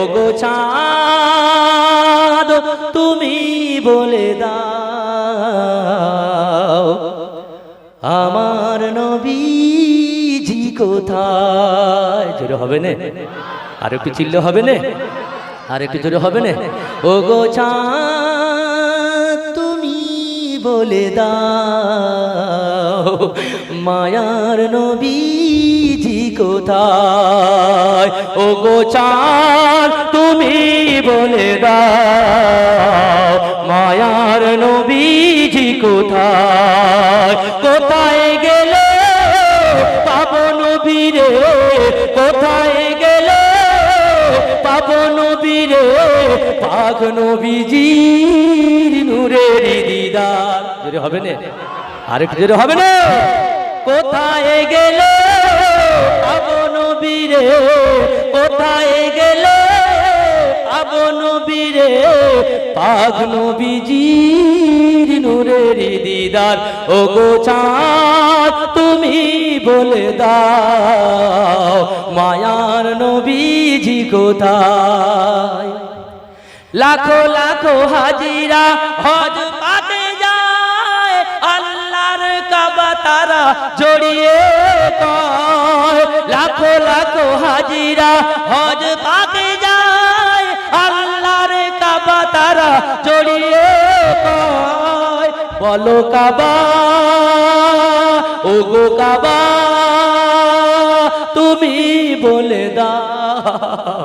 ওগো চাঁদ, তুমি বলে দাও, আমার নবীজি কোথায়? জোরে হবে না। আর একটু চিল্লে হবে না। আর একটু জোরে হবে না। ওগো চাঁদ, তুমি বলে দাও, মায়ার নবীজি কোথায়? ও গো চাঁদ, তুমি বলে দাও, মায়ার নবীজি কোথায়? কোথায় গেলে পাবো নবীরে? কোথায় গেলে পাবো নবীরে? পাক নবীজির নূরের দিদার। হবে না? আরেকটু জোরে হবে না? কোথায় গেলে পাবো কোথায় গেলে? পাবো নবীরে, পাক নবীজির নূরের দিদার। ও গো তুমি বলে দাও, মায়ার নবীজি কোথায়? লাখো লাখো হাজিরা হজ পাতে যায়, আল্লাহর কাবা তারা জড়িয়ে পাতে যায়, আল্লাহর কাবা তারা জড়িয়ে বলো কাবা ও গো কাবা, তুমি বলে দাও,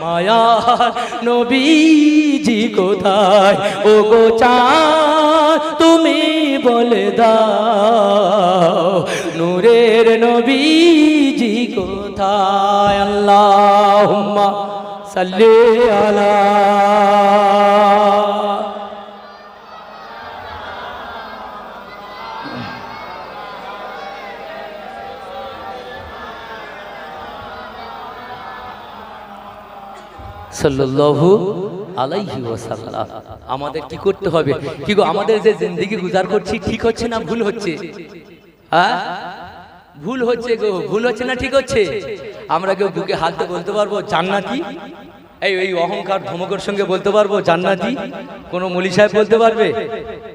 মায়ার নবীজি কোথায়? ও গো চাঁদ, তুমি বলে দাও নূরের নবীজি কোথায়? আল্লাহ সাল্লি আলা আমাদের কি করতে হবে? কি গো, আমাদের যে জিন্দগি গুজার করছি, ঠিক হচ্ছে না ভুল হচ্ছে? হ্যাঁ ভুল হচ্ছে গো, ভুল হচ্ছে না ঠিক হচ্ছে? আমরা কেউ বুকে হালতে বলতে পারব, জান্নাতি? এই এই অহংকার ধমকের সঙ্গে বলতে পারব, জান্নাতি? কোনো মলি সাহেব বলতে পারবে?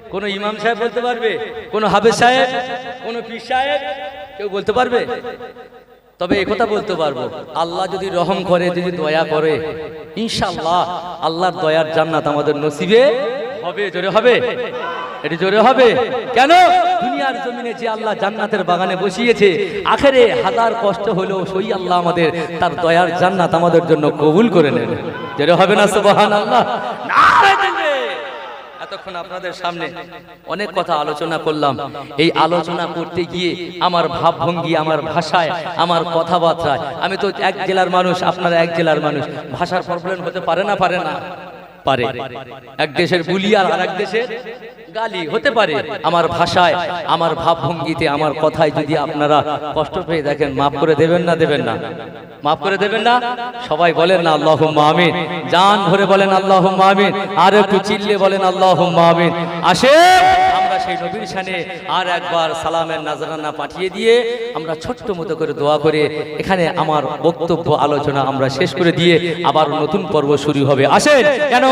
কোনো ইমাম সাহেব বলতে পারবে? কোনো হাফেজ সাহেব? কোনো পীর সাহেব? কেউ বলতে পারবে? তবে একথা বলতে পারব। আল্লাহ যদি রহম করে, যদি দয়া করে ইনশাল্লাহ আল্লাহর দয়ার জান্নাত আমাদের নসিবে হবে, জোরে হবে। এটি জোরে হবে। কেন? দুনিয়ার জমিনে যে আল্লাহ জান্নাতের বাগানে বসিয়েছে, আখেরে হাজার কষ্ট হলেও সই আল্লাহ আমাদের, তার দয়ার জান্নাত আমাদের জন্য কবুল করে নেন জোরে হবে না সুবহান আল্লাহ এতক্ষণ আপনাদের সামনে অনেক কথা আলোচনা করলাম। এই আলোচনা করতে গিয়ে আমার ভাবভঙ্গি, আমার ভাষায়, আমার কথাবার্তায়, আমি তো এক জেলার মানুষ, আপনারা এক জেলার মানুষ, ভাষার প্রবলেম হতে পারে না পারে না? পারে। এক দেশের বুলিয়ার আর এক দেশের গালি হতে পারে। আমার ভাষায়, আমার ভাবভঙ্গিতে, আমার কথায় যদি আপনারা কষ্ট পেয়ে দেখেন মাফ করে দেবেন না দেবেন না? মাফ করে দেবেন না? সবাই বলেন না আল্লাহ আমিন। জান ভরে বলেন আল্লাহ আমিন। আর একটু চিল্লে বলেন আল্লাহ আমিন। আসে আমরা পাঠিয়ে দিয়ে আমরা ছোট্ট মতো করে দোয়া করে এখানে আমার বক্তব্য, আলোচনা আমরা শেষ করে দিয়ে আবার নতুন পর্ব শুরু হবে। আসেন কেন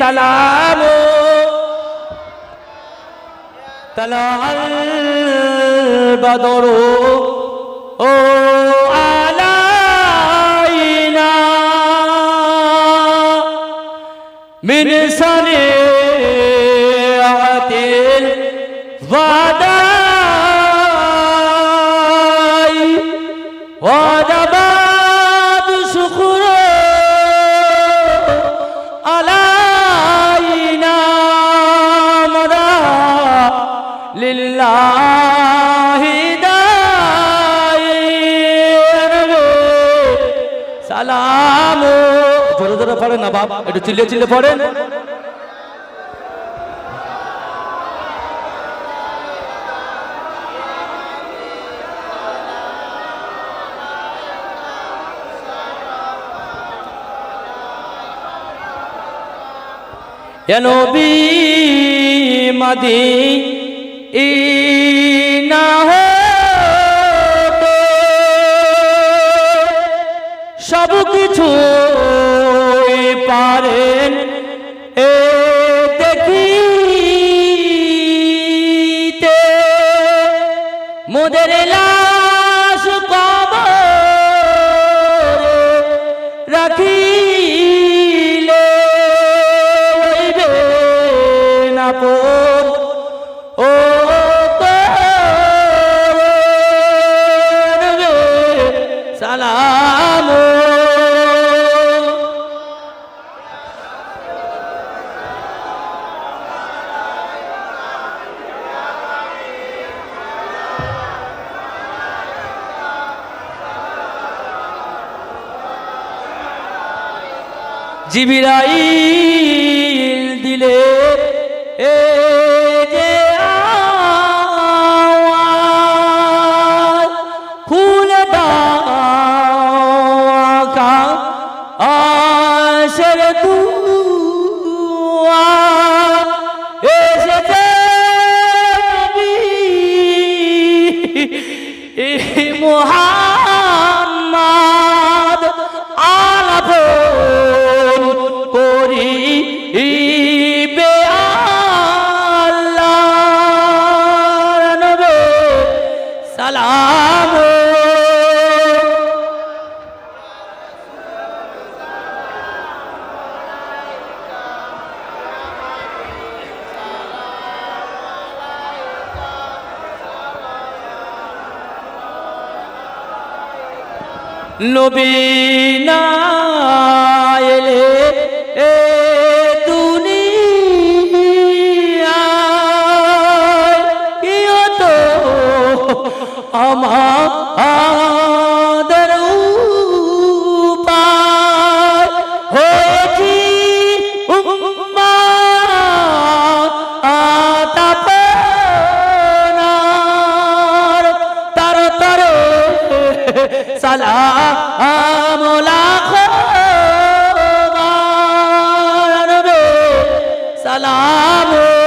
সালাম طلع البدر علينا من سنيعة الظهر জোরে জোরে পড়েন না বাপ? একটু চিল্লে চিল্লে পড়েন। নবী হতে সব কিছু পারেন এ দেখিতে মোদের লাশ কবরে রাখিলে হইবে না পর। ও সালাম। জিবিরাইল দিলে নবী না এলে এ দুনিয়া কি হতো? আমাদের সালাম সালাম